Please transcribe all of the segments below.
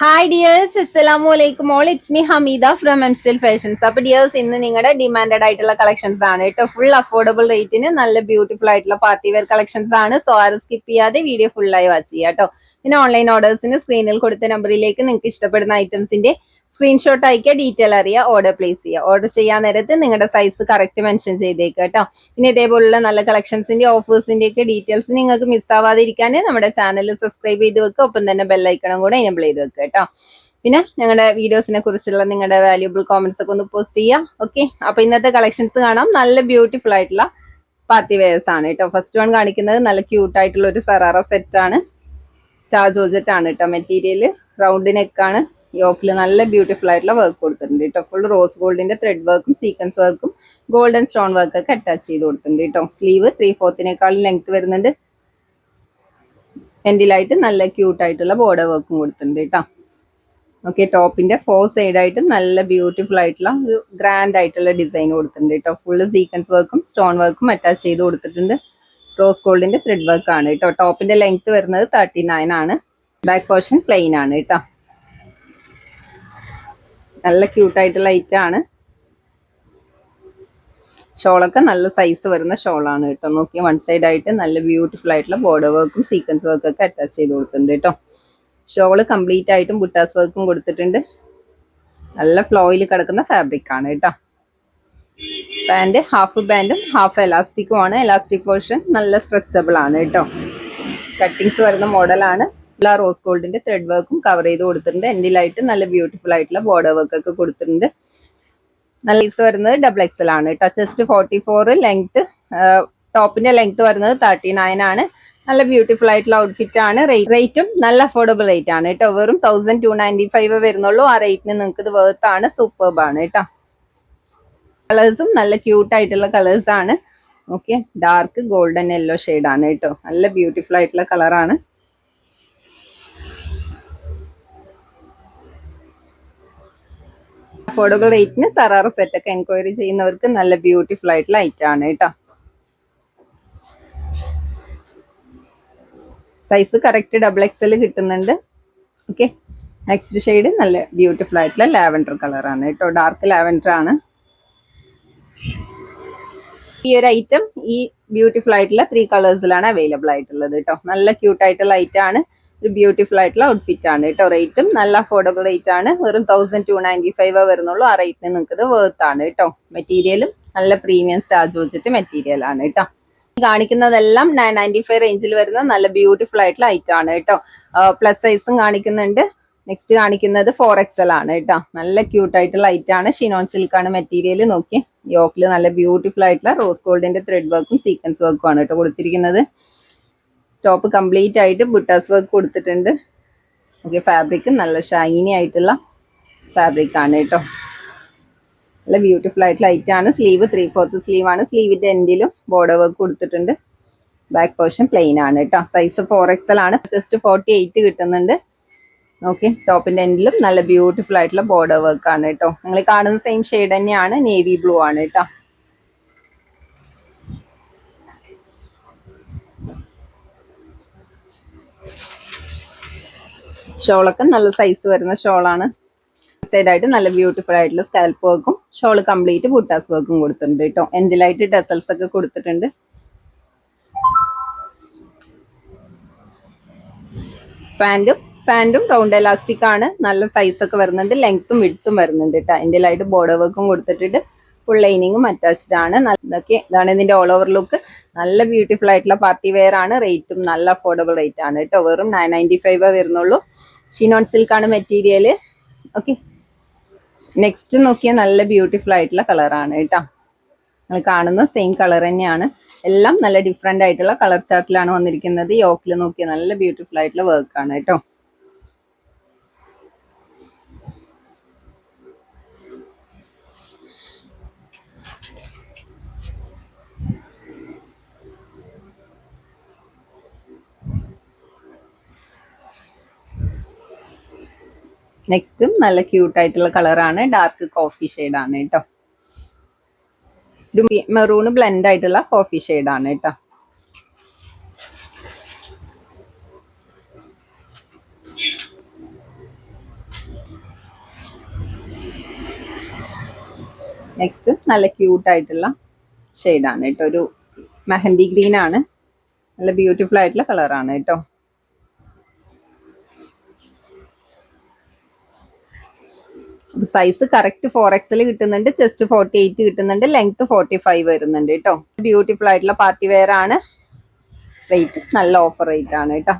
Hi dears അസ്സലാമു അലൈക്കും all it's me Hameeda from M still fashions അപ്പൊ dears ഇന്ന് നിങ്ങളുടെ ഡിമാൻഡഡ് ആയിട്ടുള്ള കളക്ഷൻസ് ആണ്. കേട്ടോ ഫുൾ അഫോർഡബിൾ റേറ്റിന് നല്ല ബ്യൂട്ടിഫുൾ ആയിട്ടുള്ള പാർട്ടി വെയർ കളക്ഷൻസ് ആണ്. സോ ആരും സ്കിപ്പ് ചെയ്യാതെ വീഡിയോ ഫുള്ളായി വാച്ച് ചെയ്യാം കേട്ടോ. പിന്നെ ഓൺലൈൻ ഓർഡേഴ്സിന് സ്ക്രീനിൽ കൊടുത്ത നമ്പറിലേക്ക് നിങ്ങൾക്ക് ഇഷ്ടപ്പെടുന്ന ഐറ്റംസിന്റെ സ്ക്രീൻഷോട്ട് അയക്കുക ഡീറ്റെയിൽ അറിയുക ഓർഡർ പ്ലേസ് ചെയ്യുക. ഓർഡർ ചെയ്യാൻ നേരത്ത് നിങ്ങളുടെ സൈസ് കറക്റ്റ് മെൻഷൻ ചെയ്തേക്കുക കേട്ടോ. പിന്നെ ഇതേപോലുള്ള നല്ല കളക്ഷൻസിന്റെ ഓഫേഴ്സിന്റെ ഒക്കെ ഡീറ്റെയിൽസ് നിങ്ങൾക്ക് മിസ് ആവാതിരിക്കാൻ നമ്മുടെ ചാനൽ സബ്സ്ക്രൈബ് ചെയ്ത് വെക്കുക. ഒപ്പം തന്നെ ബെല്ലൈക്കണം കൂടെ എനേബിൾ ചെയ്ത് വെക്കുക കേട്ടോ. പിന്നെ ഞങ്ങളുടെ വീഡിയോസിനെ കുറിച്ചുള്ള നിങ്ങളുടെ വാല്യൂബിൾ കോമെന്റ്സ് ഒക്കെ ഒന്ന് പോസ്റ്റ് ചെയ്യാം. ഓക്കെ അപ്പൊ ഇന്നത്തെ കളക്ഷൻസ് കാണാം. നല്ല ബ്യൂട്ടിഫുൾ ആയിട്ടുള്ള പാർട്ടി വെയർസ് ആണ് കേട്ടോ. ഫസ്റ്റ് വൺ കാണിക്കുന്നത് നല്ല ക്യൂട്ട് ആയിട്ടുള്ള ഒരു സറാറ സെറ്റ് ആണ്. സ്റ്റാർ ജോർജറ്റ് ആണ് കേട്ടോ. മെറ്റീരിയൽ റൗണ്ട് നെക്കാണ് യോക്കിൽ നല്ല ബ്യൂട്ടിഫുൾ ആയിട്ടുള്ള വർക്ക് കൊടുത്തിട്ടുണ്ട് കേട്ടോ ഫുൾ റോസ് ഗോൾഡിന്റെ ത്രെഡ് വർക്കും സീക്വൻസ് വർക്കും ഗോൾഡൻ സ്റ്റോൺ വർക്ക് ഒക്കെ അറ്റാച്ച് ചെയ്ത് കൊടുത്തിട്ടുണ്ട് കേട്ടോ സ്ലീവ് ത്രീ ഫോർത്തിനേക്കാളും ലെങ്ത് വരുന്നുണ്ട്. എൻഡിലായിട്ട് നല്ല ക്യൂട്ട് ആയിട്ടുള്ള ബോർഡർ വർക്കും കൊടുത്തിട്ടുണ്ട് കേട്ടോ ഓക്കെ ടോപ്പിന്റെ ഫോർ സൈഡ് ആയിട്ട് നല്ല ബ്യൂട്ടിഫുൾ ആയിട്ടുള്ള ഒരു ഗ്രാൻഡ് ആയിട്ടുള്ള ഡിസൈൻ കൊടുത്തിട്ടുണ്ട് കേട്ടോ ഫുള്ള് സീക്വൻസ് വർക്കും സ്റ്റോൺ വർക്കും അറ്റാച്ച് ചെയ്ത് കൊടുത്തിട്ടുണ്ട്. റോസ് ഗോൾഡിന്റെ ത്രെഡ് വർക്ക് ആണ് കേട്ടോ ടോപ്പിന്റെ ലെങ്ത് വരുന്നത് തേർട്ടി നയൻ ആണ്. ബാക്ക് പോർഷൻ പ്ലെയിൻ ആണ് കേട്ടോ നല്ല ക്യൂട്ടായിട്ടുള്ള ഐറ്റം ആണ് ഷോളൊക്കെ നല്ല സൈസ് വരുന്ന ഷോളാണ് കേട്ടോ. നോക്കി വൺ സൈഡ് ആയിട്ട് നല്ല ബ്യൂട്ടിഫുൾ ആയിട്ടുള്ള ബോർഡർ വർക്കും സീക്വൻസ് വർക്കും ഒക്കെ അറ്റാച്ച് ചെയ്ത് കൊടുത്തിട്ടുണ്ട് കേട്ടോ. ഷോൾ കംപ്ലീറ്റ് ആയിട്ടും ബുട്ടാസ് വർക്കും കൊടുത്തിട്ടുണ്ട്. നല്ല ഫ്ലോയിൽ കിടക്കുന്ന ഫാബ്രിക് ആണ് കേട്ടോ. പാന്റ് ഹാഫ് പാന്റും ഹാഫ് എലാസ്റ്റിക്കും ആണ്. എലാസ്റ്റിക് പോർഷൻ നല്ല സ്ട്രെച്ചബിൾ ആണ് കേട്ടോ. കട്ടിങ്സ് വരുന്ന മോഡലാണ് എല്ലാ റോസ് ഗോൾഡിന്റെ ത്രെഡ് വർക്കും കവർ ചെയ്ത് കൊടുത്തിട്ടുണ്ട്. എൻഡിലായിട്ട് നല്ല ബ്യൂട്ടിഫുൾ ആയിട്ടുള്ള ബോർഡർ വർക്ക് ഒക്കെ കൊടുത്തിട്ടുണ്ട്. നല്ല സൈസ് വരുന്നത് ഡബിൾ എക്സൽ ആണ് ടച്ചസ്റ്റ് ചെസ്റ്റ് ഫോർട്ടി ഫോർ ലെങ്ത് ടോപ്പിന്റെ ലെങ്ത് വരുന്നത് തേർട്ടി നയൻ ആണ്. നല്ല ബ്യൂട്ടിഫുൾ ആയിട്ടുള്ള ഔട്ട്ഫിറ്റ് ആണ്. റേറ്റും നല്ല അഫോർഡബിൾ റേറ്റ് ആണ് കേട്ടോ വെറും തൗസൻഡ് ടു നയന്റി ഫൈവ് വരുന്നുള്ളൂ. ആ റേറ്റിന് നിങ്ങൾക്ക് ഇത് വേർത്ത് ആണ്. സൂപ്പർബ് ആണ് കേട്ടോ കളേഴ്സും നല്ല ക്യൂട്ട് ആയിട്ടുള്ള കളേഴ്സ് ആണ്. ഓക്കെ ഡാർക്ക് ഗോൾഡൻ യെല്ലോ ആണ് കേട്ടോ നല്ല ബ്യൂട്ടിഫുൾ ആയിട്ടുള്ള കളറാണ് അഫോർഡബിൾ റേറ്റിന് സറാറ സെറ്റ് ഒക്കെ എൻക്വയറി ചെയ്യുന്നവർക്ക് നല്ല ബ്യൂട്ടിഫുൾ ആയിട്ടുള്ള ഐറ്റം ആണ് കേട്ടോ. സൈസ് കറക്റ്റ് ഡബിൾ എക്സൽ കിട്ടുന്നുണ്ട്. ഓക്കെ നെക്സ്റ്റ് ഷെയ്ഡ് നല്ല ബ്യൂട്ടിഫുൾ ആയിട്ടുള്ള ലാവൻഡർ കളറാണ് കേട്ടോ. ഡാർക്ക് ലാവൻഡർ ആണ്. ഈ ഒരു ഐറ്റം ഈ ബ്യൂട്ടിഫുൾ ആയിട്ടുള്ള ത്രീ കളേഴ്സിലാണ് അവൈലബിൾ ആയിട്ടുള്ളത് കേട്ടോ. നല്ല ക്യൂട്ട് ആയിട്ടുള്ള ഐറ്റം ആണ്. ഒരു ബ്യൂട്ടിഫുൾ ആയിട്ടുള്ള ഔട്ട്ഫിറ്റ് ആണ് കേട്ടോ. റേറ്റും നല്ല അഫോർഡബിൾ റേറ്റ് ആണ്. വെറും തൗസൻഡ് ടു നയന്റി ഫൈവ് വരുന്നുള്ളൂ. ആ റേറ്റിന് നിങ്ങൾക്ക് ഇത് വേർത്ത് ആണ് കേട്ടോ. മെറ്റീരിയലും നല്ല പ്രീമിയം സ്റ്റാർജ് വെച്ചിട്ട് മെറ്റീരിയൽ ആണ് കേട്ടോ. കാണിക്കുന്നതെല്ലാം നയൻ നയന്റി ഫൈവ് റേഞ്ചിൽ വരുന്ന നല്ല ബ്യൂട്ടിഫുൾ ആയിട്ടുള്ള ഐറ്റം ആണ് കേട്ടോ. പ്ലസ് സൈസും കാണിക്കുന്നുണ്ട്. നെക്സ്റ്റ് കാണിക്കുന്നത് ഫോർ എക്സൽ ആണ് കേട്ടോ. നല്ല ക്യൂട്ട് ആയിട്ടുള്ള ഐറ്റം ആണ്. ഷിനോൺ സിൽക്ക് ആണ് മെറ്റീരിയൽ നോക്കി യോക്കിൽ നല്ല ബ്യൂട്ടിഫുൾ ആയിട്ടുള്ള റോസ് ഗോൾഡിന്റെ ത്രെഡ് വർക്കും സീക്വൻസ് വർക്കും ആണ് കേട്ടോ കൊടുത്തിരിക്കുന്നത്. ടോപ്പ് കംപ്ലീറ്റ് ആയിട്ട് ബുട്ടാസ് വർക്ക് കൊടുത്തിട്ടുണ്ട്. ഓക്കെ ഫാബ്രിക് നല്ല ഷൈനി ആയിട്ടുള്ള ഫാബ്രിക് ആണ് കേട്ടോ. നല്ല ബ്യൂട്ടിഫുൾ ആയിട്ടുള്ള ഐറ്റം ആണ്. സ്ലീവ് ത്രീ ഫോർത്ത് സ്ലീവ് ആണ് സ്ലീവിന്റെ എൻഡിലും ബോർഡർ വർക്ക് കൊടുത്തിട്ടുണ്ട്. ബാക്ക് പോർഷൻ പ്ലെയിൻ ആണ് കേട്ടോ. സൈസ് ഫോർ എക്സൽ ആണ്. ജസ്റ്റ് ഫോർട്ടി എയ്റ്റ് കിട്ടുന്നുണ്ട് ഓക്കെ ടോപ്പിന്റെ എൻഡിലും നല്ല ബ്യൂട്ടിഫുൾ ആയിട്ടുള്ള ബോർഡർ വർക്ക് ആണ് കേട്ടോ. നിങ്ങൾ കാണുന്ന സെയിം ഷെയ്ഡ് തന്നെയാണ്. നേവി ബ്ലൂ ആണ് കേട്ടോ. ഷോളൊക്കെ നല്ല സൈസ് വരുന്ന ഷോളാണ്. സൈഡ് ആയിട്ട് നല്ല ബ്യൂട്ടിഫുൾ ആയിട്ടുള്ള സ്കാൽപ്പ് വർക്കും ഷോൾ കംപ്ലീറ്റ് ബുട്ടാസ് വർക്കും കൊടുത്തിട്ടുണ്ട് കേട്ടോ എൻഡിലായിട്ട് ഡെസൽസ് ഒക്കെ കൊടുത്തിട്ടുണ്ട്. പാന്റും പാന്റും റൗണ്ട് എലാസ്റ്റിക് ആണ്. നല്ല സൈസ് ഒക്കെ വരുന്നുണ്ട് ലെങ്ത്തും വിടുത്തും വരുന്നുണ്ട് കേട്ടോ എൻഡിലായിട്ട് ബോർഡർ വർക്കും കൊടുത്തിട്ടുണ്ട്. ഫുൾ ലൈനിങ്ങും അറ്റാച്ച്ഡ് ആണ്. ഇതൊക്കെ ഇതാണ് ഇതിന്റെ ഓൾ ഓവർ ലുക്ക് നല്ല ബ്യൂട്ടിഫുൾ ആയിട്ടുള്ള പാർട്ടി വെയർ ആണ്. റേറ്റും നല്ല അഫോർഡബിൾ റേറ്റ് ആണ് കേട്ടോ. വെറും നയൻ നയന്റി ഫൈവ് വരുന്നുള്ളൂ. ഷിനോൺ ആണ് മെറ്റീരിയൽ ഓക്കെ നെക്സ്റ്റ് നോക്കിയാൽ നല്ല ബ്യൂട്ടിഫുൾ ആയിട്ടുള്ള കളറാണ് കേട്ടോ. നിങ്ങൾ കാണുന്ന സെയിം കളർ തന്നെയാണ്. എല്ലാം നല്ല ഡിഫറെന്റ് ആയിട്ടുള്ള കളർ ചാർട്ടിലാണ് വന്നിരിക്കുന്നത്. യോക്കിൽ നോക്കിയാൽ നല്ല ബ്യൂട്ടിഫുൾ ആയിട്ടുള്ള വർക്കാണ് കേട്ടോ. നെക്സ്റ്റും നല്ല ക്യൂട്ടായിട്ടുള്ള കളറാണ് ഡാർക്ക് കോഫി ഷെയ്ഡാണ് കേട്ടോ ഒരു മെറൂണ് ബ്ലെൻഡ് ആയിട്ടുള്ള കോഫി ഷെയ്ഡാണ് കേട്ടോ നെക്സ്റ്റ് നല്ല ക്യൂട്ടായിട്ടുള്ള ഷെയ്ഡാണ് കേട്ടോ ഒരു മെഹന്തി ഗ്രീൻ ആണ്. നല്ല ബ്യൂട്ടിഫുൾ ആയിട്ടുള്ള കളറാണ് കേട്ടോ സൈസ് കറക്റ്റ് ഫോർ എക്സിൽ കിട്ടുന്നുണ്ട് ചെസ്റ്റ് ഫോർട്ടി എയ്റ്റ് കിട്ടുന്നുണ്ട് ലെങ്ത് ഫോർട്ടി ഫൈവ് വരുന്നുണ്ട് കേട്ടോ ബ്യൂട്ടിഫുൾ ആയിട്ടുള്ള പാർട്ടി വെയർ ആണ്. റേറ്റ് നല്ല ഓഫർ റേറ്റ് ആണ് കേട്ടോ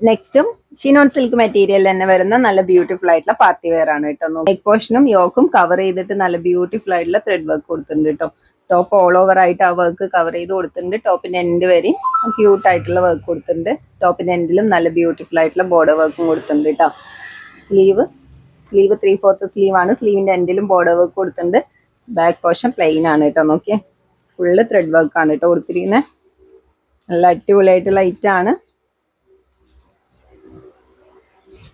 നെക്സ്റ്റും ഷിനോൺ സിൽക്ക് മെറ്റീരിയൽ തന്നെ വരുന്ന നല്ല ബ്യൂട്ടിഫുൾ ആയിട്ടുള്ള പാർട്ടി വെയർ ആണ് കേട്ടോ നെക്ക് പോർഷനും യോക്കും കവർ ചെയ്തിട്ട് നല്ല ബ്യൂട്ടിഫുൾ ആയിട്ടുള്ള ത്രെഡ് വർക്ക് കൊടുത്തിട്ടുണ്ട് കേട്ടോ ടോപ്പ് ഓൾ ഓവർ ആയിട്ട് ആ വർക്ക് കവർ ചെയ്ത് കൊടുത്തിട്ടുണ്ട് ടോപ്പിന്റെ എൻഡ് വരെയും ക്യൂട്ട് ആയിട്ടുള്ള വർക്ക് കൊടുത്തിട്ടുണ്ട്. ടോപ്പിന്റെ എൻഡിലും നല്ല ബ്യൂട്ടിഫുൾ ആയിട്ടുള്ള ബോർഡർ വർക്കും കൊടുത്തിട്ടുണ്ട് കേട്ടോ sleeve sleeve three fourth sleeve ആണ്. സ്ലീവിന്റെ എൻഡിലും ബോർഡർ വർക്ക് കൊടുത്തിട്ടുണ്ട്. ബാക്ക് പോർഷൻ പ്ലെയിൻ ആണ് കേട്ടോ നോക്കിയേ. ഫുള്ള് ത്രെഡ് വർക്ക് ആണ് കേട്ടോ കൊടുത്തിരിക്കുന്നത് നല്ല അടിപൊളിയായിട്ടുള്ള ലൈറ്റ് ആണ്.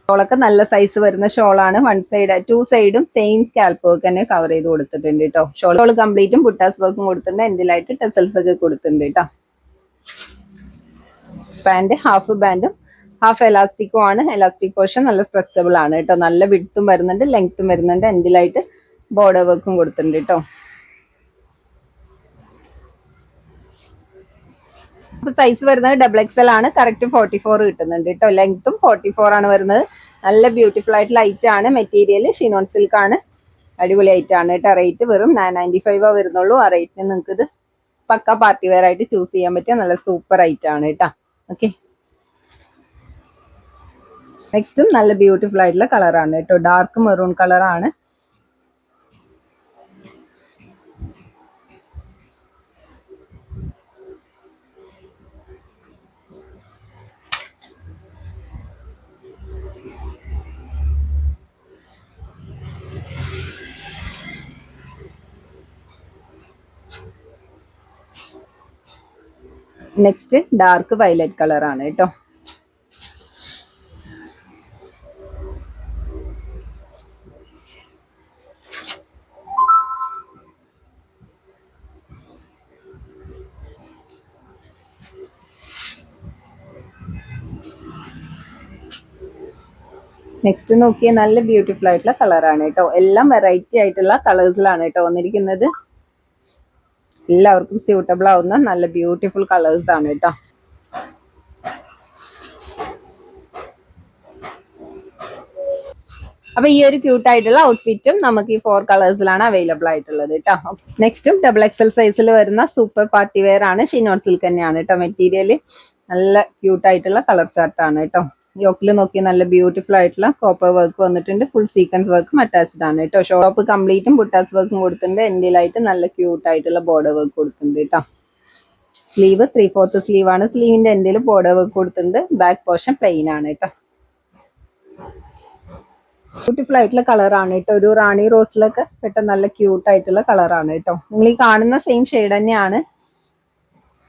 ഷോളൊക്കെ നല്ല സൈസ് വരുന്ന ഷോളാണ് വൺ സൈഡ് ടു സൈഡും സെയിം സ്കാൽപ്പ് വർക്ക് തന്നെ കവർ ചെയ്ത് കൊടുത്തിട്ടുണ്ട് കേട്ടോ ഷോൾ കംപ്ലീറ്റും ബുട്ടാസ് വർക്കും കൊടുത്തിട്ടുണ്ട്. എന്തിലായിട്ട് ടെസൽസ് ഒക്കെ കൊടുത്തിട്ടുണ്ട് കേട്ടോ പാന്റ് ഹാഫ് പാന്റും ഹാഫ് എലാസ്റ്റിക്കും ആണ്. എലാസ്റ്റിക് പോർഷൻ നല്ല സ്ട്രെച്ചബിൾ ആണ് കേട്ടോ. നല്ല വിഡ്ത്തും വരുന്നുണ്ട് ലെങ്ത്തും വരുന്നുണ്ട്. എൻഡിലായിട്ട് ബോർഡർ വർക്കും കൊടുത്തിട്ടുണ്ട് കേട്ടോ. അപ്പൊ സൈസ് വരുന്നത് ഡബിൾ എക്സ് എൽ ആണ്. കറക്റ്റ് ഫോർട്ടി ഫോർ കിട്ടുന്നുണ്ട് കേട്ടോ. ലെങ്ത്തും ഫോർട്ടി ഫോർ ആണ് വരുന്നത്. നല്ല ബ്യൂട്ടിഫുൾ ആയിട്ട് ലൈറ്റ് ആണ്. മെറ്റീരിയൽ ഷിനോൺ സിൽക്ക് ആണ്. അടിപൊളി ആണ് കേട്ടോ. റേറ്റ് വെറും നയൻ നയന്റി ഫൈവ് വരുന്നുള്ളൂ. ആ റേറ്റിന് നിങ്ങൾക്ക് ഇത് പക്ക പാർട്ടി വെയർ ആയിട്ട് ചൂസ് ചെയ്യാൻ പറ്റിയ നല്ല സൂപ്പർ ഐറ്റം ആണ് കേട്ടോ. ഓക്കെ നെക്സ്റ്റും നല്ല ബ്യൂട്ടിഫുൾ ആയിട്ടുള്ള കളറാണ് കേട്ടോ. ഡാർക്ക് മെറൂൺ കളറാണ് നെക്സ്റ്റ് ഡാർക്ക് വയലറ്റ് കളറാണ് കേട്ടോ. നെക്സ്റ്റ് നോക്കിയ നല്ല ബ്യൂട്ടിഫുൾ ആയിട്ടുള്ള കളറാണ് കേട്ടോ. എല്ലാം വെറൈറ്റി ആയിട്ടുള്ള കളേഴ്സിലാണ് കേട്ടോ വന്നിരിക്കുന്നത്. എല്ലാവർക്കും സ്യൂട്ടബിൾ ആവുന്ന നല്ല ബ്യൂട്ടിഫുൾ കളേഴ്സ് ആണ് കേട്ടോ. അപ്പൊ ഈ ഒരു ക്യൂട്ട് ആയിട്ടുള്ള ഔട്ട്ഫിറ്റും നമുക്ക് ഈ ഫോർ കളേഴ്സിലാണ് അവൈലബിൾ ആയിട്ടുള്ളത് കേട്ടോ. നെക്സ്റ്റും ഡബിൾ എക്സൽ സൈസിൽ വരുന്ന സൂപ്പർ പാർട്ടി വെയർ ആണ് ഷിനോൺ സിൽക്ക് തന്നെയാണ് കേട്ടോ മെറ്റീരിയൽ നല്ല ക്യൂട്ട് ആയിട്ടുള്ള കളർ ചാർട്ടാണ് കേട്ടോ. യോക്കിൽ നോക്കി നല്ല ബ്യൂട്ടിഫുൾ ആയിട്ടുള്ള കോപ്പർ വർക്ക് വന്നിട്ടുണ്ട്. ഫുൾ സീക്വൻസ് വർക്കും അറ്റാച്ച്ഡ് ആണ് കേട്ടോ. ഷോപ്പ് കംപ്ലീറ്റും ബുട്ടാസ് വർക്കും കൊടുത്തിട്ടുണ്ട്. എൻഡിലായിട്ട് നല്ല ക്യൂട്ട് ആയിട്ടുള്ള ബോർഡർ വർക്ക് കൊടുത്തിട്ടുണ്ട് കേട്ടോ. സ്ലീവ് ത്രീ ഫോർത്ത് സ്ലീവ് ആണ് സ്ലീവിന്റെ എൻഡിൽ ബോർഡർ വർക്ക് കൊടുത്തിട്ടുണ്ട്. ബാക്ക് പോർഷൻ പ്ലെയിൻ ആണ് കേട്ടോ. ബ്യൂട്ടിഫുൾ ആയിട്ടുള്ള കളറാണ് കേട്ടോ. ഒരു റാണി റോസിലൊക്കെ പെട്ടെന്ന് നല്ല ക്യൂട്ട് ആയിട്ടുള്ള കളറാണ് കേട്ടോ. നിങ്ങൾ ഈ കാണുന്ന സെയിം ഷെയ്ഡ് തന്നെയാണ്.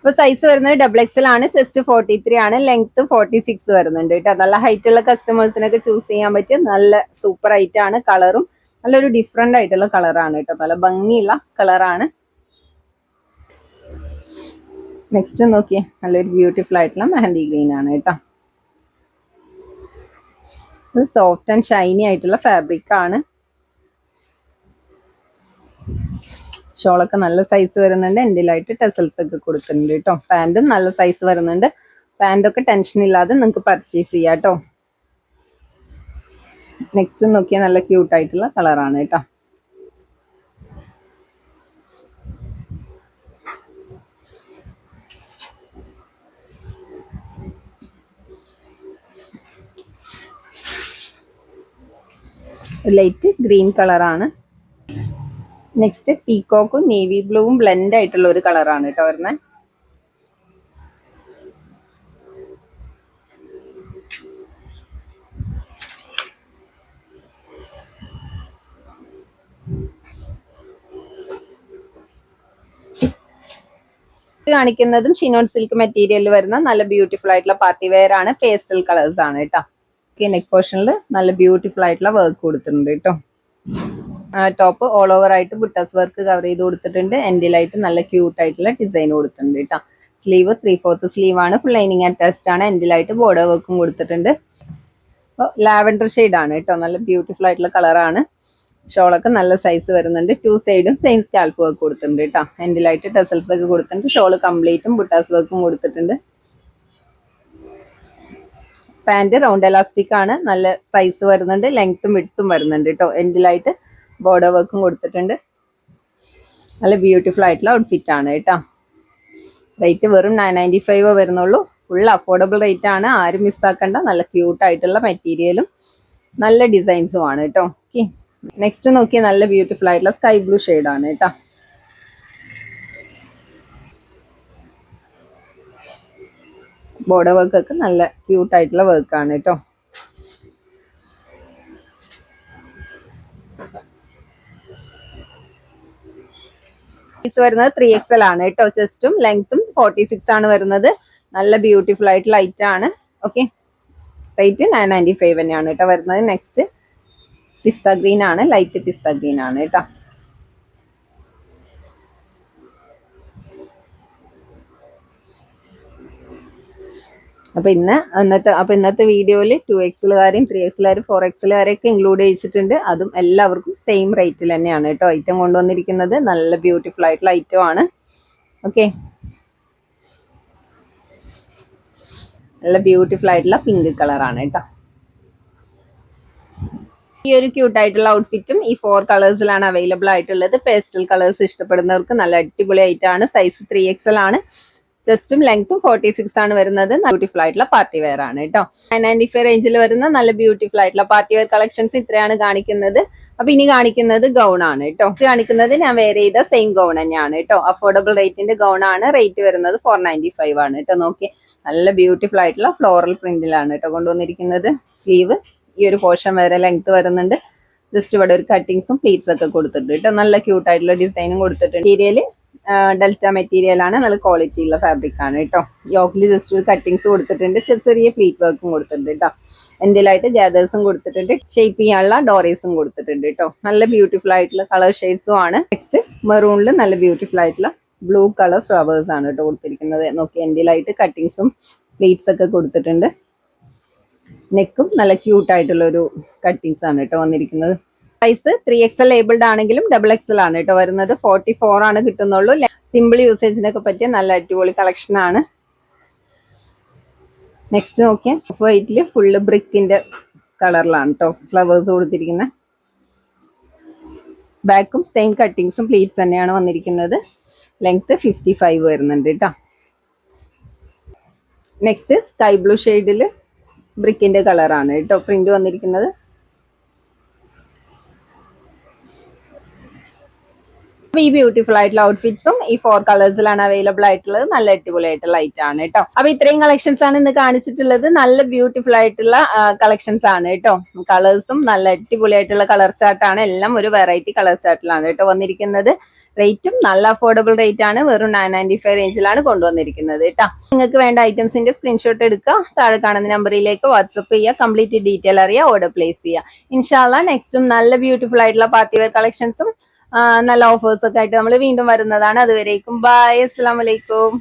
ഇപ്പൊ സൈസ് വരുന്നത് ഡബിൾ എക്സൽ ആണ്. ചെസ്റ്റ് ഫോർട്ടി ത്രീ ആണ്. ലെങ്ത് ഫോർട്ടി സിക്സ് വരുന്നുണ്ട് കേട്ടോ നല്ല ഹൈറ്റ് ഉള്ള കസ്റ്റമേഴ്സിനൊക്കെ ചൂസ് ചെയ്യാൻ പറ്റിയ നല്ല സൂപ്പർ ഹൈറ്റ് ആണ്. കളറും നല്ലൊരു ഡിഫറെന്റ് ആയിട്ടുള്ള കളറാണ് കേട്ടോ നല്ല ഭംഗിയുള്ള കളറാണ് നെക്സ്റ്റ് നോക്കിയേ. നല്ലൊരു ബ്യൂട്ടിഫുൾ ആയിട്ടുള്ള മെഹന്തി ഗ്രീൻ ആണ് കേട്ടോ സോഫ്റ്റ് ആൻഡ് ഷൈനി ആയിട്ടുള്ള ഫാബ്രിക് ആണ്. ഷോളൊക്കെ നല്ല സൈസ് വരുന്നുണ്ട്. എൻഡിലായിട്ട് ടെസൽസ് ഒക്കെ കൊടുക്കുന്നുണ്ട് കേട്ടോ പാന്റും നല്ല സൈസ് വരുന്നുണ്ട്. പാന്റൊക്കെ ടെൻഷൻ ഇല്ലാതെ നിങ്ങൾക്ക് പർച്ചേസ് ചെയ്യാം കേട്ടോ നെക്സ്റ്റ് നോക്കിയാൽ നല്ല ക്യൂട്ട് ആയിട്ടുള്ള കളറാണ് കേട്ടോ ലൈറ്റ് ഗ്രീൻ കളറാണ് നെക്സ്റ്റ് പീകോക്കും നേവി ബ്ലൂവും ബ്ലെൻഡ് ആയിട്ടുള്ള ഒരു കളറാണ് കേട്ടോ വരുന്നത് കാണിക്കുന്നതും ഷിനോൺ സിൽക്ക് മെറ്റീരിയലിൽ വരുന്ന നല്ല ബ്യൂട്ടിഫുൾ ആയിട്ടുള്ള പാർട്ടി വെയർ ആണ് പേസ്റ്റൽ കളേഴ്സ് ആണ് കേട്ടോ നെക്ക് പോർഷനിൽ നല്ല ബ്യൂട്ടിഫുൾ ആയിട്ടുള്ള വർക്ക് കൊടുത്തിട്ടുണ്ട് കേട്ടോ ടോപ്പ് ഓൾ ഓവർ ആയിട്ട് ബുട്ടാസ് വർക്ക് കവർ ചെയ്ത് കൊടുത്തിട്ടുണ്ട്. എൻഡിലായിട്ട് നല്ല ക്യൂട്ട് ആയിട്ടുള്ള ഡിസൈൻ കൊടുത്തിട്ടുണ്ട് കേട്ടോ സ്ലീവ് ത്രീ ഫോർത്ത് സ്ലീവ് ആണ്. ഫുൾ ലൈനിങ് അറ്റാച്ച്ഡ് ആണ്. എൻഡിലായിട്ട് ബോർഡർ വർക്കും കൊടുത്തിട്ടുണ്ട്. അപ്പോൾ ലാവൻഡർ ആണ് കേട്ടോ നല്ല ബ്യൂട്ടിഫുൾ ആയിട്ടുള്ള കളറാണ് ഷോളൊക്കെ നല്ല സൈസ് വരുന്നുണ്ട്. ടു സൈഡും സെയിം സ്കാൽപ്പ് വർക്ക് കൊടുത്തിട്ടുണ്ട് കേട്ടോ എൻഡിലായിട്ട് ടെസൽസ് ഒക്കെ കൊടുത്തിട്ടുണ്ട്. ഷോൾ കംപ്ലീറ്റും ബുട്ടാസ് വർക്കും കൊടുത്തിട്ടുണ്ട്. പാന്റ് റൗണ്ട് എലാസ്റ്റിക് ആണ്. നല്ല സൈസ് വരുന്നുണ്ട്. ലെങ്ത്തും വിട്ടും വരുന്നുണ്ട് കേട്ടോ എൻഡിലായിട്ട് ബോർഡർ വർക്കും കൊടുത്തിട്ടുണ്ട്. നല്ല ബ്യൂട്ടിഫുൾ ആയിട്ടുള്ള ഔട്ട്ഫിറ്റ് ആണ് കേട്ടോ. റേറ്റ് വെറും നയൻ നയന്റി ഫൈവ് വരുന്നുള്ളൂ. ഫുൾ അഫോർഡബിൾ റേറ്റ് ആണ്. ആരും മിസ്സാക്കണ്ട നല്ല ക്യൂട്ട് ആയിട്ടുള്ള മെറ്റീരിയലും നല്ല ഡിസൈൻസും ആണ് കേട്ടോ. ഓക്കെ നെക്സ്റ്റ് നോക്കിയാൽ നല്ല ബ്യൂട്ടിഫുൾ ആയിട്ടുള്ള സ്കൈ ബ്ലൂ ആണ് കേട്ടോ. ബോർഡർ വർക്ക് ഒക്കെ നല്ല ക്യൂട്ടായിട്ടുള്ള വർക്കാണ് കേട്ടോ. സൈസ് വരുന്നത് ത്രീ എക്സ് എൽ ആണ് കേട്ടോ. ചെസ്റ്റും ലെങ്ത്തും ഫോർട്ടി സിക്സ് ആണ് വരുന്നത്. നല്ല ബ്യൂട്ടിഫുൾ ആയിട്ട് ലൈറ്റ് ആണ്. Okay rate nine ninety five തന്നെയാണ് കേട്ടോ വരുന്നത്. നെക്സ്റ്റ് പിസ്ത ഗ്രീൻ ആണ്. ലൈറ്റ് പിസ്ത ഗ്രീൻ ആണ് കേട്ടോ. അപ്പൊ ഇന്ന് ഇന്നത്തെ അപ്പൊ ഇന്നത്തെ വീഡിയോയിൽ ടു എക്സിലുകാരെയും ത്രീ എക്സിലുകാരും ഫോർ എക്സിലുകാരെയൊക്കെ ഇൻക്ലൂഡ് ചെയ്തിട്ടുണ്ട്. അതും എല്ലാവർക്കും സെയിം റേറ്റിൽ തന്നെയാണ് കേട്ടോ. ഐറ്റം കൊണ്ടുവന്നിരിക്കുന്നത്. നല്ല ബ്യൂട്ടിഫുൾ ആയിട്ടുള്ള ഐറ്റം ആണ്. ഓക്കെ നല്ല ബ്യൂട്ടിഫുൾ ആയിട്ടുള്ള പിങ്ക് കളറാണ് കേട്ടോ. ഈ ഒരു ക്യൂട്ട് ആയിട്ടുള്ള ഔട്ട്ഫിറ്റും ഈ ഫോർ കളേഴ്സിലാണ് അവൈലബിൾ ആയിട്ടുള്ളത്. പേസ്റ്റൽ കളേഴ്സ് ഇഷ്ടപ്പെടുന്നവർക്ക് നല്ല അടിപൊളി ആയിട്ടാണ് സൈസ് ത്രീ എക്സൽ ആണ് ജസ്റ്റും ലെങ്ത്തും ഫോർട്ടി സിക്സ് ആണ് വരുന്നത്. ബ്യൂട്ടിഫുൾ ആയിട്ടുള്ള പാർട്ടി വെയർ ആണ് കേട്ടോ. നയൻ നയന്റി ഫൈവ് റേഞ്ചിൽ വരുന്ന നല്ല ബ്യൂട്ടിഫുൾ ആയിട്ടുള്ള പാർട്ടി വെയർ കളക്ഷൻസ് ഇത്രയാണ് കാണിക്കുന്നത്. അപ്പൊ ഇനി കാണിക്കുന്നത് ഗൗൺ ആണ് കേട്ടോ. കാണിക്കുന്നത് ഞാൻ വേറെ ചെയ്ത സെയിം ഗൗൺ തന്നെയാണ് കേട്ടോ. അഫോർഡബിൾ റേറ്റിന്റെ ഗൗൺ ആണ്. റേറ്റ് വരുന്നത് ഫോർ നയന്റി ഫൈവ് ആണ് കേട്ടോ. നോക്കി നല്ല ബ്യൂട്ടിഫുൾ ആയിട്ടുള്ള ഫ്ലോറൽ പ്രിന്റിലാണ് കേട്ടോ കൊണ്ടുവന്നിരിക്കുന്നത്. സ്ലീവ് ഈ ഒരു പോർഷൻ വരെ ലെങ്ത് വരുന്നുണ്ട്. ജസ്റ്റ് ഇവിടെ ഒരു കട്ടിങ്സും പ്ലീറ്റ്സ് ഒക്കെ കൊടുത്തിട്ടുണ്ട് കേട്ടോ. നല്ല ക്യൂട്ടായിട്ടുള്ള ഡിസൈനും കൊടുത്തിട്ടുണ്ട്. മെറ്റീരിയൽ ഡെൽറ്റ മെറ്റീരിയൽ ആണ്. നല്ല ക്വാളിറ്റി ഉള്ള ഫാബ്രിക് ആണ് കേട്ടോ. യോക്കിൽ ജസ്റ്റ് ഒരു കട്ടിങ്സ് കൊടുത്തിട്ടുണ്ട്. ചെറിയ ചെറിയ ഫ്ലീറ്റ് വർക്കും കൊടുത്തിട്ടുണ്ട് കേട്ടോ. എന്റെലായിട്ട് ഗ്യാദേഴ്സും കൊടുത്തിട്ടുണ്ട്. ഷേപ്പ് ചെയ്യാനുള്ള ഡോറീസും കൊടുത്തിട്ടുണ്ട് കേട്ടോ. നല്ല ബ്യൂട്ടിഫുൾ ആയിട്ടുള്ള കളർ ഷെയ്ഡ്സും ആണ്. നെക്സ്റ്റ് മെറൂണിൽ നല്ല ബ്യൂട്ടിഫുൾ ആയിട്ടുള്ള ബ്ലൂ കളർ ഫ്ലവേഴ്സ് ആണ് കേട്ടോ കൊടുത്തിരിക്കുന്നത്. നോക്കി എന്റെലായിട്ട് കട്ടിങ്സും പ്ലീറ്റ്സ് ഒക്കെ കൊടുത്തിട്ടുണ്ട്. നെക്കും നല്ല ക്യൂട്ടായിട്ടുള്ളൊരു കട്ടിങ്സ് ആണ് കേട്ടോ വന്നിരിക്കുന്നത്. Size three X L labelled ആണെങ്കിലും ഡബിൾ എക്സ് എൽ ആണ് കേട്ടോ വരുന്നത്. ഫോർട്ടി ഫോർ ആണ് കിട്ടുന്നുള്ളൂ. സിമ്പിൾ യൂസേജിനൊക്കെ പറ്റിയ നല്ല അടിപൊളി കളക്ഷൻ ആണ്. നെക്സ്റ്റ് നോക്കിയാൽ വൈറ്റിൽ ഫുള്ള് ബ്രിക്കിന്റെ കളറിലാണ് കേട്ടോ ഫ്ലവേഴ്സ് കൊടുത്തിരിക്കുന്നത് ബാക്കും സെയിം കട്ടിങ്സും പ്ലീറ്റ്സ് തന്നെയാണ് വന്നിരിക്കുന്നത്. ലെങ്ത് ഫിഫ്റ്റി ഫൈവ് വരുന്നുണ്ട് കേട്ടോ നെക്സ്റ്റ് സ്കൈ ബ്ലൂ ഷെയ്ഡിൽ ബ്രിക്കിന്റെ കളറാണ് കേട്ടോ പ്രിന്റ് വന്നിരിക്കുന്നത്. ഈ ബ്യൂട്ടിഫുൾ ആയിട്ടുള്ള ഔട്ട്ഫിറ്റ്സും ഈ ഫോർ കളേഴ്സിലാണ് അവൈലബിൾ ആയിട്ടുള്ളത്. നല്ല അടിപൊളി ആയിട്ടുള്ള ലൈറ്റ് ആണ് കേട്ടോ അപ്പൊ ഇത്രയും കളക്ഷൻസ് ആണ് ഇന്ന് കാണിച്ചിട്ടുള്ളത്. നല്ല ബ്യൂട്ടിഫുൾ ആയിട്ടുള്ള കളക്ഷൻസ് ആണ് കേട്ടോ കളേഴ്സും നല്ല അടിപൊളി ആയിട്ടുള്ള കളർ ചാർട്ടാണ് എല്ലാം ഒരു വെറൈറ്റി കളർ ചാർട്ടിലാണ് കേട്ടോ വന്നിരിക്കുന്നത്. റേറ്റും നല്ല അഫോർഡബിൾ റേറ്റ് ആണ്. വെറും നയൻ നയന്റി ഫൈവ് റേഞ്ചിലാണ് കൊണ്ടുവന്നിരിക്കുന്നത് കേട്ടോ നിങ്ങൾക്ക് വേണ്ട ഐറ്റംസിന്റെ സ്ക്രീൻഷോട്ട് എടുക്കുക. താഴെ കാണുന്ന നമ്പറിലേക്ക് വാട്സപ്പ് ചെയ്യുക. കംപ്ലീറ്റ് ഡീറ്റെയിൽ അറിയുക ഓർഡർ പ്ലേസ് ചെയ്യുക. ഇൻഷാല്ല നെക്സ്റ്റും നല്ല ബ്യൂട്ടിഫുൾ ആയിട്ടുള്ള പാർട്ടി വെയർ കളക്ഷൻസും നല്ല ഓഫേഴ്സ് ഒക്കെ ആയിട്ട് നമ്മൾ വീണ്ടും വരുന്നതാണ്. അതുവരേക്കും. ബായ് അസ്സാം വലൈക്കും